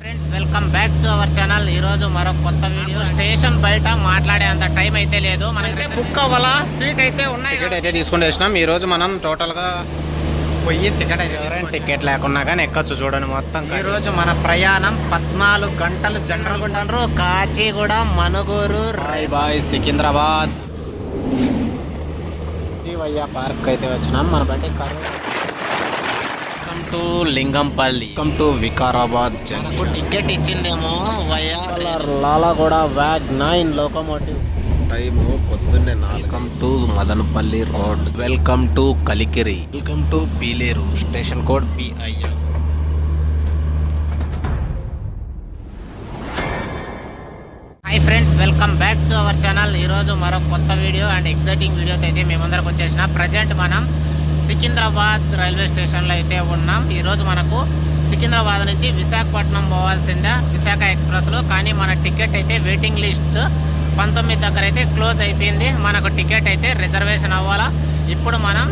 Friends welcome back to our channel. ఈ రోజు మరో కొత్త వీడియో. స్టేషన్ బయట మాట్లాడే అంత టైం అయితే లేదు. మనకైతే బుక్ అవ్వాల? సీట్ అయితే ఉన్నాయి టికెట్ అయితే తీసుకుని వేసినాం ఈ రోజు మనం టోటల్గా పోయి టికెట్ అయితే టికెట్ లేకున్నా కానీ ఎక్కచ్చు చూడండి మొత్తం ఈ రోజు మన ప్రయాణం పద్నాలుగు గంటలు జనరల్ గుంటారు కాచిగూడ మనుగూరు రాయ్ బాయ్ సికింద్రాబాద్. వయ్యా పార్క్ అయితే వచ్చినాం. మన బండి Karur welcome to Lingampally. Welcome to Vikarabad మనకు టికెట్ ఇచ్చిందేమో వైఆర్ లాలాగూడ వ్యాగ్ నైన్ లోకోమోటివ్. టైము పొద్దున్నే welcome to Madanapalle road. Welcome to Kalikiri. Welcome to Piler. Station code PIL. Hi friends welcome back to our channel. ఈరోజు మరో కొత్త video and exciting వీడియోతో అయితే మేమందరికి వచ్చేసిన. ప్రజెంట్ మనం సికింద్రాబాద్ రైల్వే స్టేషన్లో అయితే ఉన్నాం. ఈరోజు మనకు సికింద్రాబాద్ నుంచి విశాఖపట్నం పోవాల్సిందే. విశాఖ ఎక్స్ప్రెస్లో కానీ మన టికెట్ అయితే వెయిటింగ్ లిస్ట్ పంతొమ్మిది దగ్గర అయితే క్లోజ్ అయిపోయింది. మనకు టికెట్ అయితే రిజర్వేషన్ అవ్వాలా? ఇప్పుడు మనం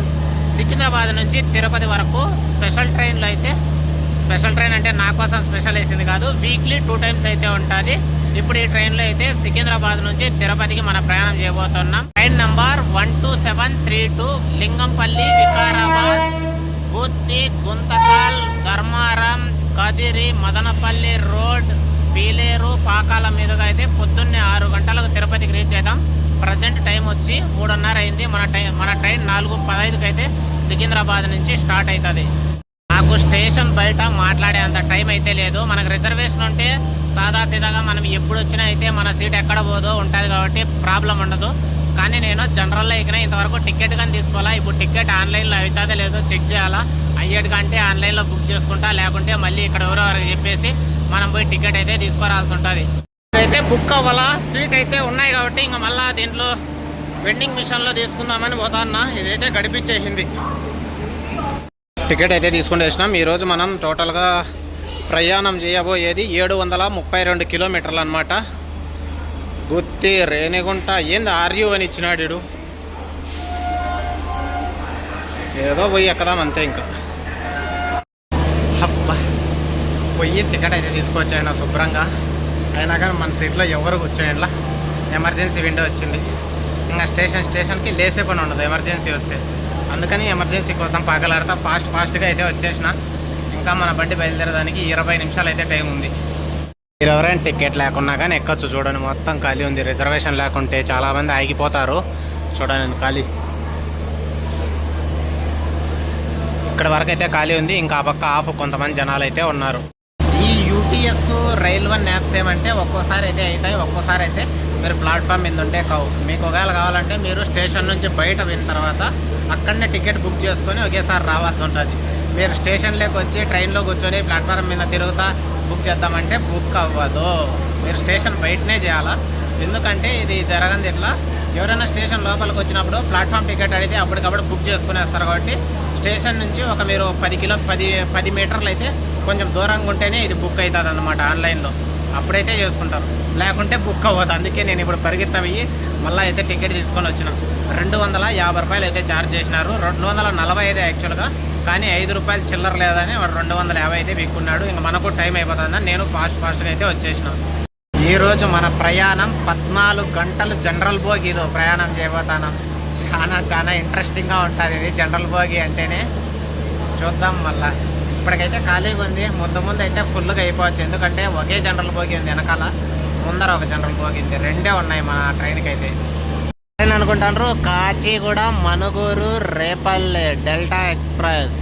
సికింద్రాబాద్ నుంచి తిరుపతి వరకు స్పెషల్ ట్రైన్లో అయితే స్పెషల్ ట్రైన్ అంటే నా కోసం స్పెషల్ వేసింది కాదు వీక్లీ టూ టైమ్స్ అయితే ఉంటుంది. ఇప్పుడు ఈ ట్రైన్లో అయితే సికింద్రాబాద్ నుంచి తిరుపతికి మన ప్రయాణం చేయబోతున్నాం. Train number one two one three two Lingampally Vikarabad Gooty Guntakal Dharmaram Kadiri Madanapalle road Piler Pakala మీదుగా అయితే పొద్దున్నే ఆరు గంటలకు తిరుపతికి రీచ్ అవుతాం. ప్రజెంట్ టైం వచ్చి మూడున్నర అయింది. మన టైం మన ట్రైన్ నాలుగు పదహైదుకి అయితే సికింద్రాబాద్ నుంచి స్టార్ట్ అవుతుంది. నాకు స్టేషన్ బయట మాట్లాడే అంత టైం అయితే లేదు. మనకు రిజర్వేషన్ ఉంటే సాదా సీదాగా మనం ఎప్పుడు వచ్చినా అయితే మన సీట్ ఎక్కడ పోదో ఉంటుంది కాబట్టి ప్రాబ్లం ఉండదు. కానీ నేను జనరల్లో ఎక్కిన ఇంతవరకు టికెట్ కానీ తీసుకోవాలా? ఇప్పుడు టికెట్ ఆన్లైన్లో అవుతుందో లేదో చెక్ చేయాలా? అయ్యేటి కంటే ఆన్లైన్లో బుక్ చేసుకుంటా లేకుంటే మళ్ళీ ఇక్కడ ఎవరో వారికి చెప్పేసి మనం పోయి టికెట్ అయితే తీసుకోవాల్సి ఉంటుంది. అయితే బుక్ అవ్వాలా? సీట్ అయితే ఉన్నాయి కాబట్టి ఇంకా మళ్ళీ దీంట్లో వెండింగ్ మిషన్లో తీసుకుందామని పోతాన్నా ఇదైతే గడిపించేసింది టికెట్ అయితే తీసుకుని వేసినాం ఈరోజు మనం టోటల్గా ప్రయాణం చేయబోయేది ఏడు వందల ముప్పై రెండు కిలోమీటర్లు అనమాట గుత్తి రేణిగుంట. ఏంది ఆర్యు అని ఇచ్చినాడు ఏదో పోయి ఎక్కదాం అంతే ఇంకా. అబ్బా పోయి టికెట్ అయితే తీసుకొచ్చాయన శుభ్రంగా. అయినా కానీ మన సీట్లో ఎవరు కూర్చోయండిలా? ఎమర్జెన్సీ విండో వచ్చింది. ఇంకా స్టేషన్ స్టేషన్కి లేసే పని ఉండదు ఎమర్జెన్సీ వస్తే. అందుకని ఎమర్జెన్సీ కోసం పాకలాడతా ఫాస్ట్ ఫాస్ట్గా అయితే వచ్చేసిన. ఇంకా మన బండి బయలుదేరడానికి ఇరవై నిమిషాలు అయితే టైం ఉంది. మీరు ఎవరైనా టికెట్ లేకున్నా కానీ ఎక్కొచ్చు. చూడండి మొత్తం ఖాళీ ఉంది. రిజర్వేషన్ లేకుంటే చాలామంది ఆగిపోతారు. చూడండి ఖాళీ. ఇక్కడ వరకు అయితే ఖాళీ ఉంది. ఇంకా ఆ పక్క ఆఫ్ కొంతమంది జనాలు అయితే ఉన్నారు. ఈ యూటీఎస్ రైల్వే న్యాప్స్ ఏమంటే ఒక్కోసారి అయితే అవుతాయి ఒక్కోసారి అయితే మీరు ప్లాట్ఫామ్ మీద ఉంటే కావు. మీకు ఒకవేళ కావాలంటే మీరు స్టేషన్ నుంచి బయట పోయిన తర్వాత అక్కడనే టికెట్ బుక్ చేసుకొని ఒకేసారి రావాల్సి ఉంటుంది. మీరు స్టేషన్లోకి వచ్చి ట్రైన్లో కూర్చొని ప్లాట్ఫామ్ మీద తిరుగుతా బుక్ చేద్దామంటే బుక్ అవ్వదు. మీరు స్టేషన్ బయటనే చేయాలా? ఎందుకంటే ఇది జరగంది ఇట్లా ఎవరైనా స్టేషన్ లోపలికి వచ్చినప్పుడు ప్లాట్ఫామ్ టికెట్ అడిగితే అప్పటికప్పుడు బుక్ చేసుకునేస్తారు కాబట్టి స్టేషన్ నుంచి ఒక మీరు పది కిలో పది పది మీటర్లు అయితే కొంచెం దూరంగా ఉంటేనే ఇది బుక్ అవుతుంది అనమాట ఆన్లైన్లో. అప్పుడైతే చేసుకుంటారు. లేకుంటే బుక్ అవ్వదు. అందుకే నేను ఇప్పుడు పరిగెత్తవి మళ్ళీ అయితే టికెట్ తీసుకొని వచ్చిన. రెండు వందల యాభై రూపాయలు అయితే ఛార్జ్ చేసినారు. రెండు వందల నలభై ఐదు యాక్చువల్గా. కానీ ఐదు రూపాయలు చిల్లర లేదని వాడు రెండు వందల యాభై అయితే విక్కున్నాడు. ఇంకా మనకు టైం అయిపోతుందని నేను ఫాస్ట్ ఫాస్ట్గా అయితే వచ్చేసిన. ఈరోజు మన ప్రయాణం పద్నాలుగు గంటలు జనరల్ బోగిలో ప్రయాణం చేయబోతాను. చాలా చాలా ఇంట్రెస్టింగ్గా ఉంటుంది ఇది జనరల్ బోగి అంటేనే. చూద్దాం మళ్ళా. ఇప్పటికైతే ఖాళీగా ఉంది. ముందు ముందు అయితే ఫుల్గా అయిపోవచ్చు. ఎందుకంటే ఒకే జనరల్ బోగి ఉంది వెనకాల. ముందర ఒక జనరల్ బోగి ఉంది. రెండే ఉన్నాయి మన ట్రైన్కి అయితే ట్రైన్ అనుకుంటాను కాచిగూడ మనుగూరు రేపల్లె డెల్టా ఎక్స్ప్రెస్.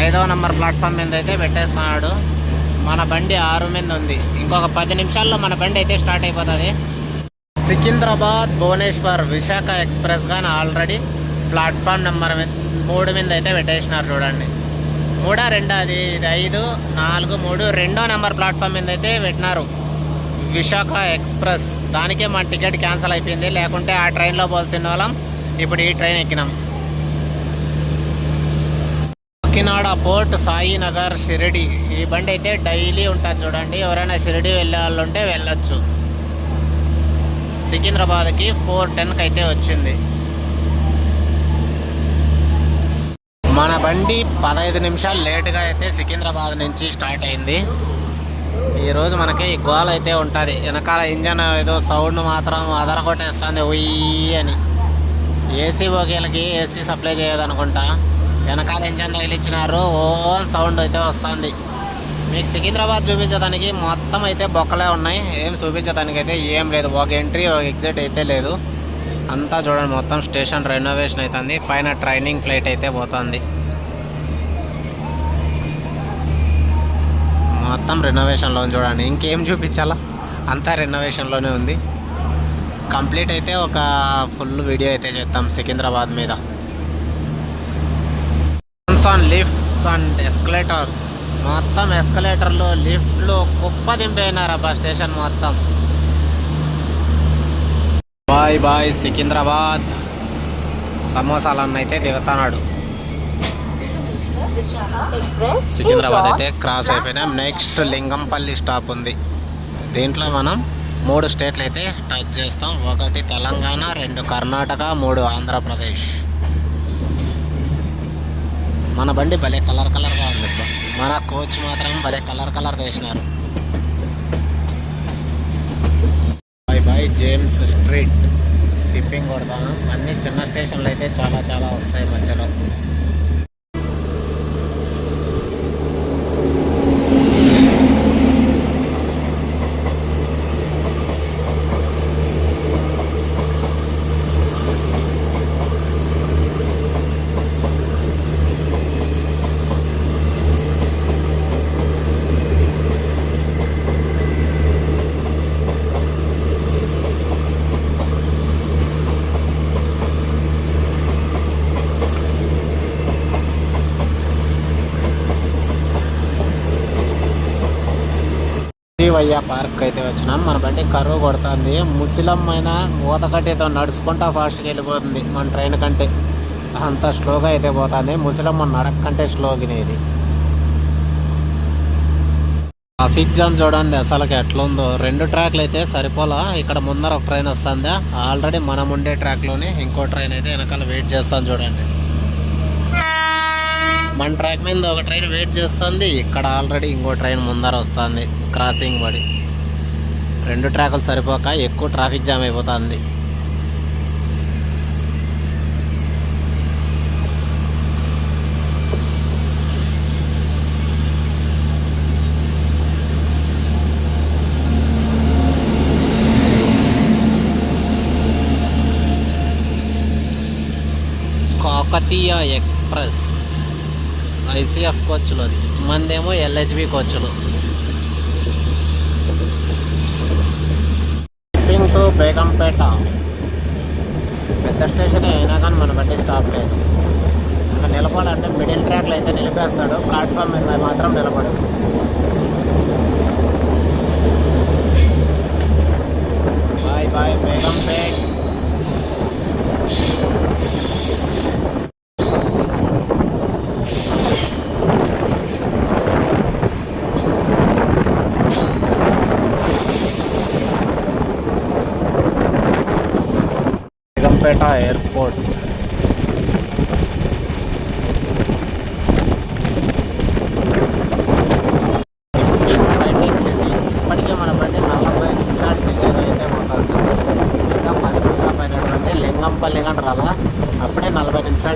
ఐదో నంబర్ ప్లాట్ఫామ్ మీద అయితే పెట్టేస్తున్నాడు. మన బండి ఆరు మీద ఉంది ఇంకొక పది నిమిషాల్లో మన బండి అయితే స్టార్ట్ అయిపోతుంది. సికింద్రాబాద్ భువనేశ్వర్ విశాఖ ఎక్స్ప్రెస్ కానీ ఆల్రెడీ ప్లాట్ఫామ్ నెంబర్ మూడు మీద అయితే పెట్టేసినారు చూడండి. మూడా రెండా? అది ఇది ఐదు నాలుగు మూడు రెండో నెంబర్ ప్లాట్ఫామ్ మీద అయితే పెట్టినారు. విశాఖ ఎక్స్ప్రెస్. దానికే మా టికెట్ క్యాన్సిల్ అయిపోయింది. లేకుంటే ఆ ట్రైన్లో పోల్సిన వాళ్ళం. ఇప్పుడు ఈ ట్రైన్ ఎక్కినాం. కాకినాడ పోర్ట్ సాయినగర్ షిరిడి. ఈ బండి అయితే డైలీ ఉంటుంది చూడండి. ఎవరైనా షిరిడి వెళ్ళే వాళ్ళు ఉంటే వెళ్ళొచ్చు. సికింద్రాబాద్కి ఫోర్ టెన్కి అయితే వచ్చింది. మన బండి పదహైదు నిమిషాలు లేటుగా అయితే సికింద్రాబాద్ నుంచి స్టార్ట్ అయింది. ఈరోజు మనకి గోల్ అయితే ఉంటుంది. వెనకాల ఇంజన్ ఏదో సౌండ్ మాత్రం అదర కొట్టేస్తుంది ఉయ్యి అని. ఏసీ బోగీలకి ఏసీ సప్లై చేయదనుకుంటా. వెనకాల ఇంజన్ తగిలిచ్చినారు ఓన్ సౌండ్ అయితే వస్తుంది. మీకు సికింద్రాబాద్ చూపించడానికి మొత్తం అయితే బొక్కలే ఉన్నాయి. ఏం చూపించడానికి అయితే ఏం లేదు. ఒక ఎంట్రీ ఒక ఎగ్జిట్ అయితే లేదు. అంతా చూడండి మొత్తం స్టేషన్ రెనోవేషన్ అవుతుంది పైన ట్రైనింగ్ ఫ్లైట్ అయితే పోతుంది. మొత్తం రెనోవేషన్లో ఉంది చూడండి. ఇంకేం చూపించాలా? అంతా రెనోవేషన్లోనే ఉంది. కంప్లీట్ అయితే ఒక ఫుల్ వీడియో అయితే చేస్తాం సికింద్రాబాద్ మీద. ఆన్ లిఫ్ట్స్ అండ్ ఎస్కలేటర్స్ మొత్తం ఎస్కలేటర్లు లిఫ్ట్లు కుప్ప దింపేనారు అబ్బా స్టేషన్ మొత్తం. Bye bye Secunderabad. సమోసాలన్నైతే అయితే దిగుతున్నాడు. సికింద్రాబాద్ అయితే క్రాస్ అయిపోయినాం నెక్స్ట్ లింగంపల్లి స్టాప్ ఉంది. దీంట్లో మనం మూడు స్టేట్లు అయితే టచ్ చేస్తాం. ఒకటి తెలంగాణ రెండు కర్ణాటక మూడు ఆంధ్రప్రదేశ్. మన బండి భలే కలర్ కలర్గా ఉంది. మన కోచ్ మాత్రం భలే కలర్ కలర్ వేసినారు bye bye James Street skipping కొడతాను. అన్ని చిన్న స్టేషన్లు అయితే చాలా చాలా వస్తాయి మధ్యలో. శ్రీవయ్య పార్క్ అయితే వచ్చినాం. మన బండి కరువు కొడుతుంది. ముసిలమ్మైన ఊతకట్టేతో నడుచుకుంటా ఫాస్ట్గా వెళ్ళిపోతుంది. మన ట్రైన్ కంటే అంత స్లోగా అయితే పోతుంది. ముసలమ్మ నడక కంటే స్లోగినేది ట్రాఫిక్ జామ్ చూడండి అసలుకి ఎట్లా ఉందో రెండు ట్రాక్లు అయితే సరిపోలా. ఇక్కడ ముందర ఒక ట్రైన్ వస్తుందా. ఆల్రెడీ మనం ఉండే ట్రాక్లోనే ఇంకో ట్రైన్ అయితే వెనకాల వెయిట్ చేస్తాను చూడండి. మన ట్రాక్ మీద ఒక ట్రైన్ వెయిట్ చేస్తుంది. ఇక్కడ ఆల్రెడీ ఇంకో ట్రైన్ ముందర వస్తుంది. క్రాసింగ్ పడి రెండు ట్రాకులు సరిపోక ఎక్కువ ట్రాఫిక్ జామ్ అయిపోతుంది. కాకతీయ ఎక్ ఐసీఎఫ్ కోచ్లు అది. మందేమో ఎల్హెచ్బి కోచ్లు. Skipping to Begumpet. పెద్ద స్టేషన్ అయినా కానీ మన బండి స్టాప్ లేదు. ఇంకా నిలబడంటే మిడిల్ ట్రాక్లో అయితే నిలిపేస్తాడు. ప్లాట్ఫామ్ మీద మాత్రం నిలబడదు. Bye bye Begumpet Begumpet airport city ఇప్పటికే మన బండి నలభై నిమిషాలు డిలే అయితే పోతుంది ఇంకా ఫస్ట్ స్టాప్ అయినటువంటి లింగంపల్లి కంటారా అప్పుడే నలభై నిమిషాలు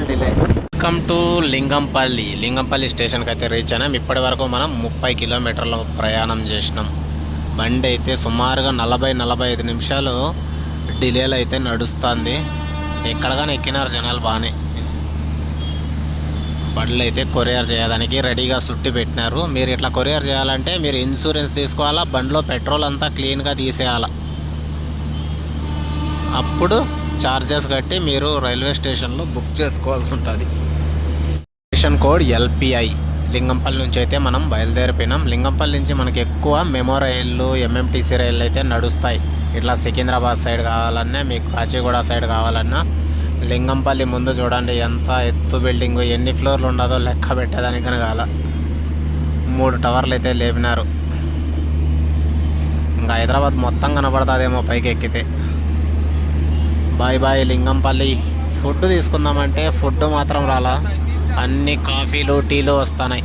delay welcome to Lingampally Lingampally. స్టేషన్కి అయితే రీచ్ అయినాం. ఇప్పటి వరకు మనం ముప్పై కిలోమీటర్ల ప్రయాణం చేసినాం. బండి అయితే సుమారుగా నలభై నలభై ఐదు నిమిషాలు డిలేలు అయితే నడుస్తుంది. ఎక్కడగానే ఎక్కినారు జనాలు బాగానే. బండ్లు అయితే కొరియర్ చేయడానికి రెడీగా సుట్టి పెట్టినారు. మీరు ఇట్లా కొరియర్ చేయాలంటే మీరు ఇన్సూరెన్స్ తీసుకోవాలా బండిలో పెట్రోల్ అంతా క్లీన్గా తీసేయాలా? అప్పుడు ఛార్జెస్ కట్టి మీరు రైల్వే స్టేషన్లో బుక్ చేసుకోవాల్సి ఉంటుంది. Station code LPI. లింగంపల్లి నుంచి అయితే మనం బయలుదేరిపోయినాం. లింగంపల్లి నుంచి మనకి ఎక్కువ మెమో రైళ్ళు ఎంఎంటీసీ రైళ్ళు అయితే నడుస్తాయి. ఇట్లా సికింద్రాబాద్ సైడ్ కావాలన్నా మీకు కాచిగూడ సైడ్ కావాలన్నా లింగంపల్లి ముందు చూడండి ఎంత ఎత్తు బిల్డింగ్ ఎన్ని ఫ్లోర్లు ఉండదో లెక్క పెట్టేదానికి కాల మూడు టవర్లు అయితే లేపినారు. ఇంకా హైదరాబాద్ మొత్తం కనపడుతుందేమో పైకి ఎక్కితే. Bye bye Lingampally. ఫుడ్ తీసుకుందామంటే ఫుడ్ మాత్రం రాలా. అన్ని కాఫీలు టీలు వస్తున్నాయి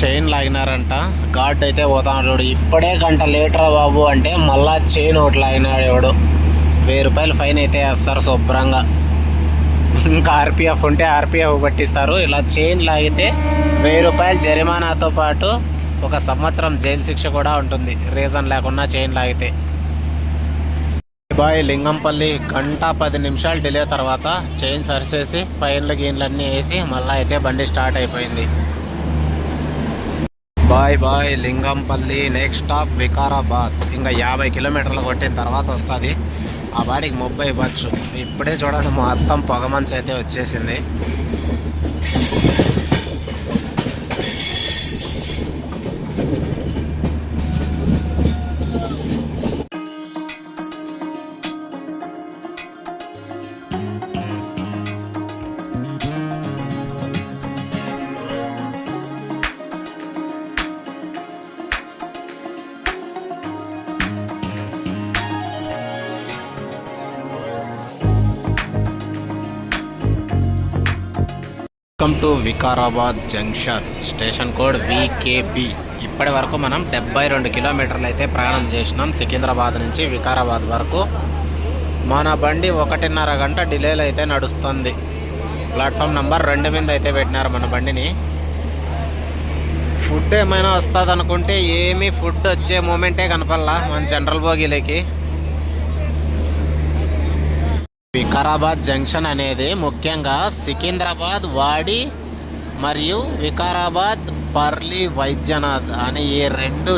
చైన్ లాగినారంట. గాడ్ అయితే పోతాడు చూడు. ఇప్పుడే గంట లేటరా బాబు అంటే మళ్ళా చైన్ ఒకటి లాగినాడు ఎవడు. వెయ్యి రూపాయలు ఫైన్ అయితే వేస్తారు శుభ్రంగా. ఇంకా ఆర్పిఎఫ్ ఉంటే ఆర్పిఎఫ్ పట్టిస్తారు ఇలా చైన్ లాగితే వెయ్యి రూపాయలు జరిమానాతో పాటు ఒక సంవత్సరం జైలు శిక్ష కూడా ఉంటుంది. రీజన్ లేకుండా చైన్ లాగితే. బాయ్ లింగంపల్లి గంట పది నిమిషాలు డిలే తర్వాత చైన్ సరిచేసి ఫైన్లు గీన్లు అన్నీ వేసి మళ్ళీ అయితే బండి స్టార్ట్ అయిపోయింది. Bye bye Lingampally next stop Vikarabad. ఇంకా యాభై కిలోమీటర్లు కొట్టిన తర్వాత వస్తుంది. ఆ బాడికి ముప్పై ఇవ్వచ్చు. ఇప్పుడే చూడండి మొత్తం పొగమంచు అయితే వచ్చేసింది. Welcome to Vikarabad junction. Station code VKB. ఇప్పటి వరకు మనం డెబ్బై రెండు కిలోమీటర్లు అయితే ప్రయాణం చేసినాం సికింద్రాబాద్ నుంచి వికారాబాద్ వరకు. మన బండి ఒకటిన్నర గంట డిలేలు అయితే నడుస్తుంది. ప్లాట్ఫామ్ నెంబర్ రెండు మీద అయితే పెట్టినారు మన బండిని. ఫుడ్ ఏమైనా వస్తుంది అనుకుంటే ఏమీ ఫుడ్ వచ్చే మూమెంటే కనపల్లా మన జనరల్ బోగీలకి వికారాబాద్ జంక్షన్ అనేది ముఖ్యంగా సికింద్రాబాద్ వాడి మరియు వికారాబాద్ పర్లి వైద్యనాథ్ అనే ఈ రెండు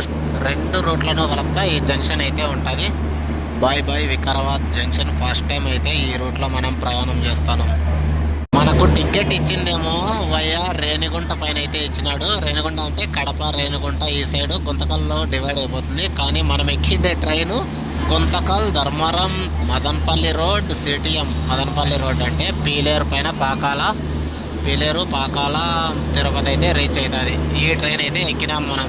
రెండు రూట్లను కలుపుతా ఈ జంక్షన్ అయితే ఉంటుంది. Bye bye Vikarabad junction first time అయితే ఈ రూట్లో మనం ప్రయాణం చేస్తాను మనకు టికెట్ ఇచ్చిందేమో వయా రేణిగుంట పైన అయితే ఇచ్చినాడు. రేణిగుంట అంటే కడప రేణిగుంట ఈ సైడ్ గుంతకల్లో డివైడ్ అయిపోతుంది. కానీ మనం ఎక్కిండే train Guntakal Dharmavaram Madanapalle road CTM. Madanapalle road అంటే పీలేరు పైన పాకాల పీలేరు పాకాల తిరుపతి అయితే రీచ్ అవుతుంది. ఈ ట్రైన్ అయితే ఎక్కినాం మనం.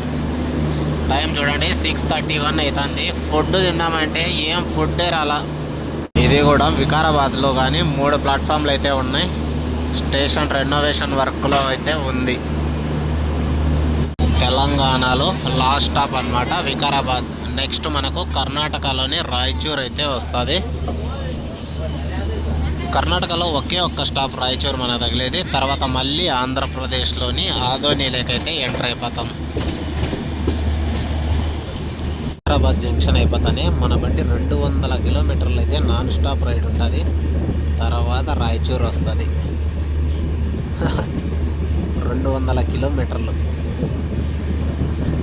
టైం చూడండి సిక్స్ థర్టీ వన్ అవుతుంది. ఫుడ్ తిందామంటే ఏం ఫుడ్డే రాలా. ఇది కూడా వికారాబాద్లో కానీ మూడు ప్లాట్ఫామ్లు అయితే ఉన్నాయి. స్టేషన్ రెనోవేషన్ వర్క్లో అయితే ఉంది. తెలంగాణలో లాస్ట్ స్టాప్ అన్నమాట వికారాబాద్. నెక్స్ట్ మనకు కర్ణాటకలోని రాయచూర్ అయితే వస్తుంది. కర్ణాటకలో ఒకే ఒక్క స్టాప్ రాయచూర్ మన తగిలేది. తర్వాత మళ్ళీ ఆంధ్రప్రదేశ్లోని ఆదోనిలోకైతే ఎంటర్ అయిపోతాం. హైదరాబాద్ జంక్షన్ అయిపోతానే మన బండి రెండు వందల కిలోమీటర్లు అయితే నాన్ స్టాప్ రైడ్ ఉంటుంది. తర్వాత రాయచూర్ వస్తుంది. రెండు వందల కిలోమీటర్లు.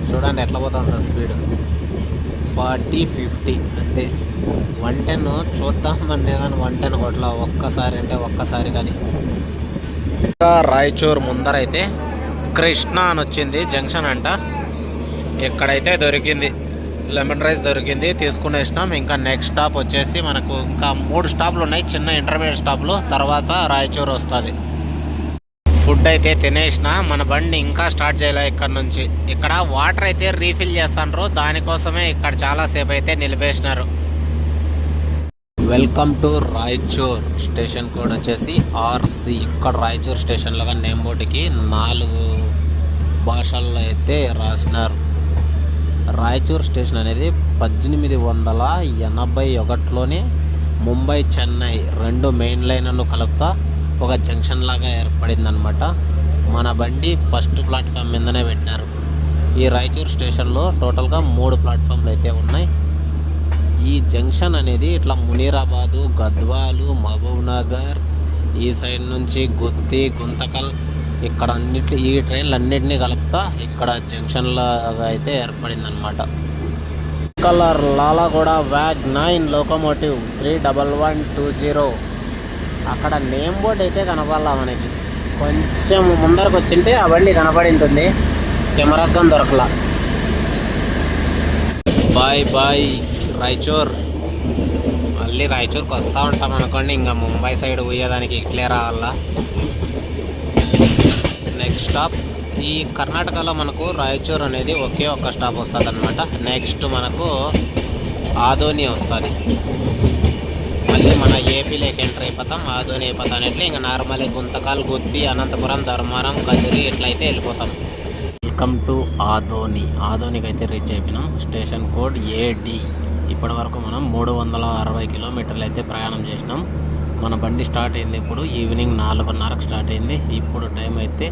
చూడండి ఎట్లా పోతుంది స్పీడ్. ఫార్టీ ఫిఫ్టీ అంతే. వన్ టెన్ చూద్దామన్నే కానీ వన్ టెన్ కొట్ల ఒక్కసారి అంటే ఒక్కసారి కానీ. ఇంకా రాయచూర్ ముందరైతే కృష్ణ అని వచ్చింది జంక్షన్ అంట. ఇక్కడైతే దొరికింది లెమన్ రైస్ దొరికింది తీసుకునేసినాం ఇంకా నెక్స్ట్ స్టాప్ వచ్చేసి మనకు ఇంకా మూడు స్టాప్లు ఉన్నాయి. చిన్న ఇంటర్మీడియట్ స్టాప్లు. తర్వాత రాయచూర్ వస్తుంది. ఫుడ్ అయితే తినేసిన మన బండి ఇంకా స్టార్ట్ చేయలే ఇక్కడ నుంచి. ఇక్కడ వాటర్ అయితే రీఫిల్ చేస్తాండ్రు. దానికోసమే ఇక్కడ చాలాసేపు అయితే నిలిపేసినారు. Welcome to Raichur station code వచ్చేసి ఆర్సి. ఇక్కడ రాయచూర్ స్టేషన్లో కానీ నేమ్ బోర్డుకి నాలుగు భాషల్లో అయితే రాసినారు. రాయచూర్ స్టేషన్ అనేది పద్దెనిమిది వందల ఎనభై ఒకటిలోనే ముంబై చెన్నై రెండు మెయిన్ లైన్లను కలుపుతా ఒక జంక్షన్ లాగా ఏర్పడిందనమాట మన బండి ఫస్ట్ ప్లాట్ఫామ్ మీదనే పెట్టినారు. ఈ రాయచూర్ స్టేషన్లో టోటల్గా మూడు ప్లాట్ఫామ్లు అయితే ఉన్నాయి. ఈ జంక్షన్ అనేది ఇట్లా మునీరాబాదు గద్వాలు మహబూబ్ నగర్ ఈ సైడ్ నుంచి గుత్తి గుంతకల్ ఇక్కడ అన్నిటి ఈ ట్రైన్లు అన్నిటినీ కలుపుతా ఇక్కడ జంక్షన్ లాగా అయితే ఏర్పడింది అనమాట colour Lalaguda wag nine locomotive three double one two zero. అక్కడ నేమ్ బోర్డ్ అయితే కనపడాల మనకి. కొంచెం ముందరకు వచ్చింటే ఆ బండి కనపడి ఉంటుంది కెమెరా దొరకలా. Bye bye Raichur. మళ్ళీ రాయచూర్కి వస్తూ ఉంటాం అనుకోండి ఇంకా ముంబై సైడ్ పోయేదానికి ఇట్లే రావాలా నెక్స్ట్ స్టాప్ ఈ కర్ణాటకలో మనకు రాయచూర్ అనేది ఒకే ఒక్క స్టాప్ వస్తుంది అనమాట నెక్స్ట్ మనకు ఆదోని వస్తుంది. అయితే మన ఏపీలోకి ఎంటర్ అయిపోతాం ఆదోని అయిపోతాం అట్లా ఇంకా నార్మల్ గుంతకాలు గుత్తి అనంతపురం ధర్మారం కదిరి ఇట్లయితే వెళ్ళిపోతాం. వెల్కమ్ టు ఆదోని ఆదోనికి అయితే రీచ్ అయిపోయినాం. స్టేషన్ కోడ్ ఏడి ఇప్పటి వరకు మనం మూడు వందల అరవై కిలోమీటర్లు అయితే ప్రయాణం చేసినాం. మన బండి స్టార్ట్ అయింది ఇప్పుడు ఈవినింగ్ నాలుగున్నరకు స్టార్ట్ అయింది. ఇప్పుడు టైం అయితే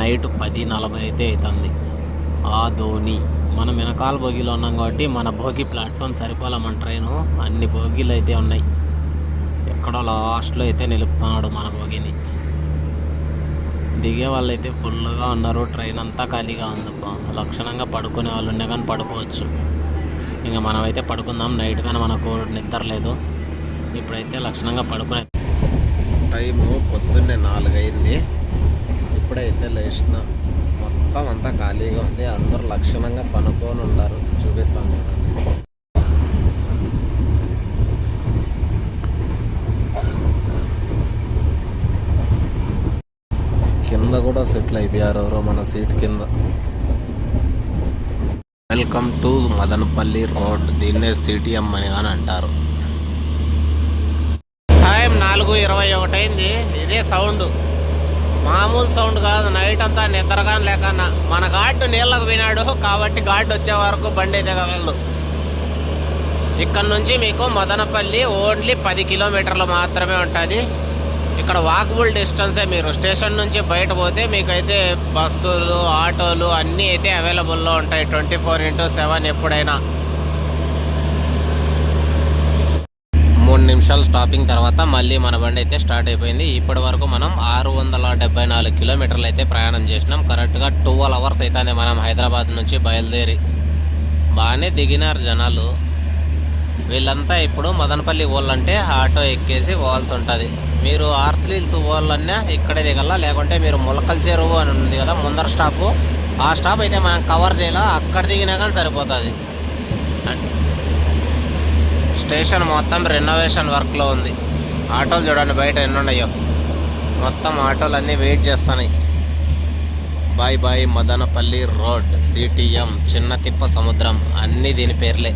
నైట్ పది నలభై అయితే అవుతుంది. ఆ ధోని మనం వెనకాల భోగిలో ఉన్నాం కాబట్టి మన భోగి ప్లాట్ఫామ్ సరిపోలే మన ట్రైను అన్ని భోగిలు అయితే ఉన్నాయి. ఎక్కడో లాస్ట్లో అయితే నిలుపుతున్నాడు మన భోగిని. దిగే వాళ్ళు అయితే ఫుల్గా ఉన్నారు. ట్రైన్ అంతా ఖాళీగా ఉంది లక్షణంగా పడుకునే వాళ్ళు ఉండే కానీ పడుకోవచ్చు. ఇంకా మనమైతే పడుకుందాం. నైట్ కానీ మనకు నిద్ర లేదు. ఇప్పుడైతే లక్షణంగా పడుకునే టైము పొద్దున్నే నాలుగైంది. ఇప్పుడైతే లేచిన మొత్తం అంతా ఖాళీగా ఉంది. అందరూ లక్షణంగా పనుకొని ఉన్నారు. చూపిస్తాను నేను. కింద కూడా సెటిల్ అయిపోయారు ఎవరో మన సీట్ కింద. వెల్కమ్ టు మదనపల్లి రోడ్ దీన్నే సిటిఎం అని కానీ అంటారు. టైం నాలుగు ఇరవై ఒకటి అయింది ఇదే సౌండ్. మామూలు సౌండ్ కాదు నైట్ అంతా నిద్రగా లేకన్నా మన గాడ్డు నీళ్ళకు వినాడు కాబట్టి గాడ్డు వచ్చే వరకు బండి అయితే కదలదు. ఇక్కడ నుంచి మీకు మదనపల్లి ఓన్లీ పది కిలోమీటర్లు మాత్రమే ఉంటుంది. ఇక్కడ వాకబుల్ డిస్టెన్సే మీరు. స్టేషన్ నుంచి బయట పోతే మీకైతే బస్సులు ఆటోలు అన్నీ అయితే అవైలబుల్లో ఉంటాయి. ట్వంటీ ఫోర్ ఇంటూ సెవెన్ ఎప్పుడైనా. మూడు నిమిషాలు స్టాపింగ్ తర్వాత మళ్ళీ మన బండి అయితే స్టార్ట్ అయిపోయింది. ఇప్పటి వరకు మనం ఆరు వందల డెబ్బై నాలుగు కిలోమీటర్లు అయితే ప్రయాణం చేసినాం. కరెక్ట్గా ట్వెల్వ్ అవర్స్ అవుతుంది మనం హైదరాబాద్ నుంచి బయలుదేరి. బాగానే దిగినారు జనాలు. వీళ్ళంతా ఇప్పుడు మదనపల్లి ఓళ్ళంటే ఆటో ఎక్కేసి పోవాల్సి ఉంటుంది. మీరు ఆర్సిలీల్స్ ఓళ్ళన్నా ఇక్కడే దిగల లేకుంటే మీరు ములకల్ చెరువు అని ఉంది కదా ముందర స్టాపు. ఆ స్టాప్ అయితే మనం కవర్ చేయాల? అక్కడ దిగినా కానీ సరిపోతుంది. స్టేషన్ మొత్తం రెనోవేషన్ వర్క్లో ఉంది. ఆటోలు చూడండి బయట ఎన్ని ఉన్నాయో. మొత్తం ఆటోలు అన్నీ వెయిట్ చేస్తున్నాయి. Bye bye Madanapalle road CTM Chinna Thippa Samudram అన్నీ దీని పేర్లే.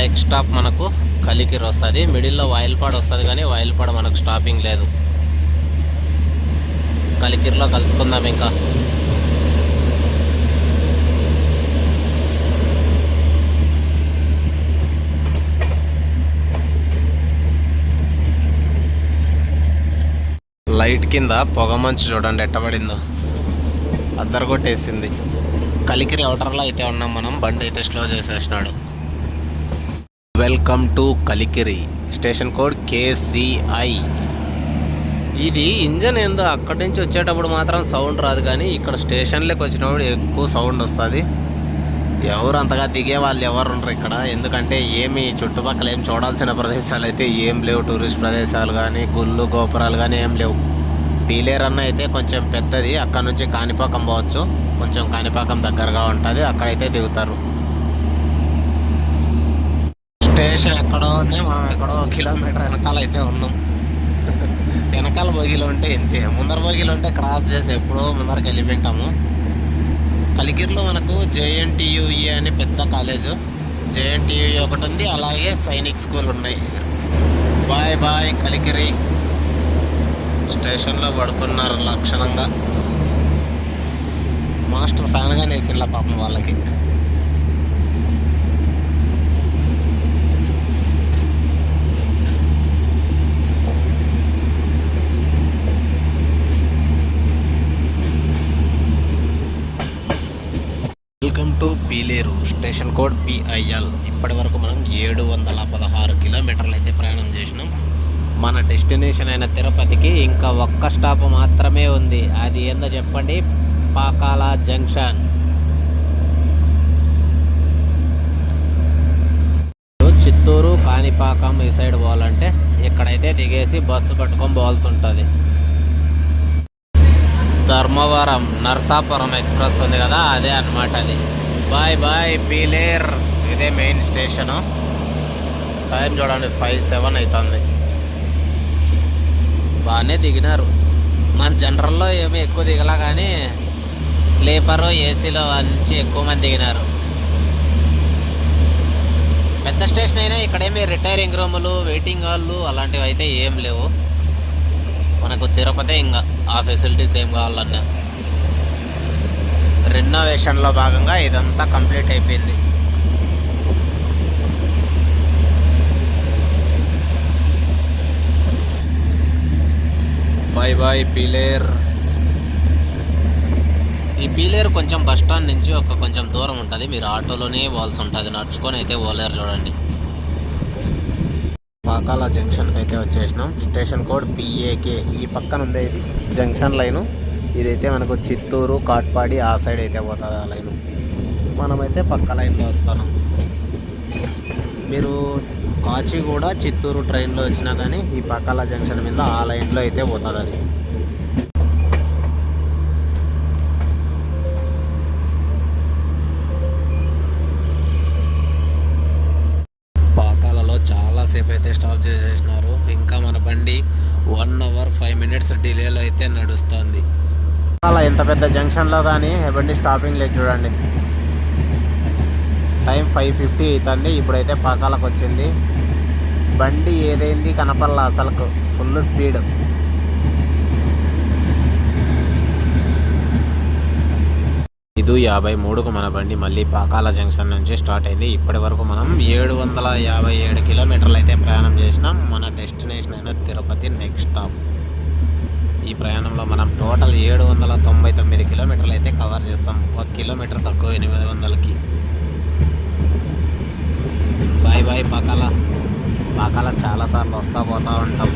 నెక్స్ట్ స్టాప్ మనకు కలికిరి వస్తుంది. మిడిల్లో వాయిల్పాడు వస్తుంది కానీ వాయిల్పాడు మనకు స్టాపింగ్ లేదు. కలికిరిలో కలుసుకుందాం ఇంకా. లైట్ కింద పొగ మంచు చూడండి ఎట్టబడిందో అద్దరు కొట్టేసింది కలికిరి అవుటర్లో అయితే ఉన్నాం మనం. బండి అయితే slow చేసేసినాడు. Welcome to Kalikiri. Station code KCI ఇది ఇంజన్ ఏందో అక్కడి నుంచి వచ్చేటప్పుడు మాత్రం సౌండ్ రాదు కానీ ఇక్కడ స్టేషన్లోకి వచ్చినప్పుడు ఎక్కువ సౌండ్ వస్తుంది. ఎవరు అంతగా దిగే వాళ్ళు ఎవరు ఉండరు ఇక్కడ. ఎందుకంటే ఏమి చుట్టుపక్కల ఏం చూడాల్సిన ప్రదేశాలు అయితే ఏం లేవు. టూరిస్ట్ ప్రదేశాలు కానీ గుళ్ళు గోపురాలు కానీ ఏం లేవు. పీలేరన్న అయితే కొంచెం పెద్దది. అక్కడ నుంచి కాణిపాకం పోవచ్చు. కొంచెం కాణిపాకం దగ్గరగా ఉంటుంది. అక్కడైతే దిగుతారు. స్టేషన్ ఎక్కడో ఉంది. మనం ఎక్కడో కిలోమీటర్ వెనకాల అయితే ఉన్నాం. వెనకాల బోగిలో ఉంటే ఇంతే. ముందర బోగిలో ఉంటే క్రాస్ చేసి ఎప్పుడో ముందరకి వెళ్ళిపోయింటాము కలికిరిలో మనకు జేఎన్టీయుఈ అని పెద్ద కాలేజు. జేఎన్టీయుఈ ఒకటి ఉంది. అలాగే సైనిక్ స్కూల్ ఉన్నాయి. బాయ్ బాయ్ కలికిరి స్టేషన్లో పడుకున్నారు లక్షణంగా. మాస్టర్ ఫ్యాన్గానే వేసిండ్ల పాపం వాళ్ళకి welcome to Piler station code PIL. ఇప్పటి వరకు మనం ఏడు వందల పదహారు కిలోమీటర్లు అయితే ప్రయాణం చేసినాం. మన డెస్టినేషన్ అయిన తిరుపతికి ఇంకా ఒక్క స్టాప్ మాత్రమే ఉంది. అది ఏందో చెప్పండి? పాకాల జంక్షన్. చిత్తూరు కాణిపాకం ఈ సైడ్ పోవాలంటే ఇక్కడైతే దిగేసి బస్సు పట్టుకొని పోవాల్సి ఉంటుంది. ధర్మవరం నర్సాపురం ఎక్స్ప్రెస్ ఉంది కదా అదే అన్నమాట అది. బాయ్ బాయ్ పీలేర్ ఇదే మెయిన్ స్టేషను టైం చూడండి ఫైవ్ సెవెన్ అవుతుంది బాగానే దిగినారు. మన జనరల్లో ఏమీ ఎక్కువ దిగలా కానీ స్లీపరు ఏసీలో నుంచి ఎక్కువ మంది దిగినారు. పెద్ద స్టేషన్ అయినా ఇక్కడేమి రిటైరింగ్ రూములు వెయిటింగ్ హాల్లు అలాంటివి అయితే ఏం లేవు. మనకు తిరుపతి ఇంకా ఆ ఫెసిలిటీస్ ఏం కావాలన్నా. రెనోవేషన్లో భాగంగా ఇదంతా కంప్లీట్ అయిపోయింది. బాయ్ బాయ్ పీలేర్ ఈ పీలేరు కొంచెం బస్ స్టాండ్ నుంచి ఒక కొంచెం దూరం ఉంటుంది. మీరు ఆటోలోనే పోవాల్సి ఉంటుంది. నడుచుకొని అయితే పోలేరు చూడండి. పాకాల జంక్షన్కి అయితే వచ్చేసినాం. స్టేషన్ కోడ్ పిఏకే ఈ పక్కన ఉంది ఇది జంక్షన్ లైను. ఇదైతే మనకు చిత్తూరు కాట్పాడి ఆ సైడ్ అయితే పోతుంది ఆ లైను మనమైతే పక్క లైన్లో వస్తాను. మీరు కాచిగూడ చిత్తూరు ట్రైన్లో వచ్చినా కానీ ఈ పక్కల జంక్షన్ మీద ఆ లైన్లో అయితే పోతుంది అది. పాకాలలో చాలాసేపు అయితే స్టాప్ చేసేసినారు. ఇంకా మన బండి వన్ అవర్ ఫైవ్ మినిట్స్ డిలేలో అయితే నడుస్తుంది. అలా ఎంత పెద్ద జంక్షన్లో కానీ బండి స్టాపింగ్ లేదు చూడండి. టైం ఫైవ్ ఫిఫ్టీ అవుతుంది. ఇప్పుడైతే పాకాలకు వచ్చింది. బండి ఏదైంది కనపల్లా అసలుకు. ఫుల్ స్పీడ్ ఐదు యాభై మూడుకు మన బండి మళ్ళీ పాకాల జంక్షన్ నుంచి స్టార్ట్ అయింది. ఇప్పటి వరకు మనం ఏడు వందల యాభై ఏడు కిలోమీటర్లు అయితే ప్రయాణం చేసినాం. మన డెస్టినేషన్ అయిన తిరుపతి నెక్స్ట్ స్టాప్ ఈ ప్రయాణంలో మనం టోటల్ ఏడు వందల తొంభై తొమ్మిది కిలోమీటర్లు అయితే కవర్ చేస్తాం. ఒక కిలోమీటర్ తక్కువ ఎనిమిది వందలకి బాయ్ బాయ్ పకాల. పకాల చాలాసార్లు వస్తా పోతూ ఉంటాం.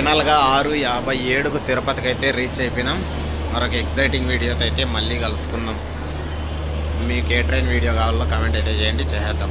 ఫైనల్గా ఆరు యాభై ఏడుకు తిరుపతికి అయితే రీచ్ అయిపోయినాం. మరొక ఎగ్జైటింగ్ వీడియోతో అయితే మళ్ళీ కలుసుకుందాం. మీకు ఏ ట్రైన్ వీడియో కావాలో కామెంట్ అయితే చేయండి. చేద్దాం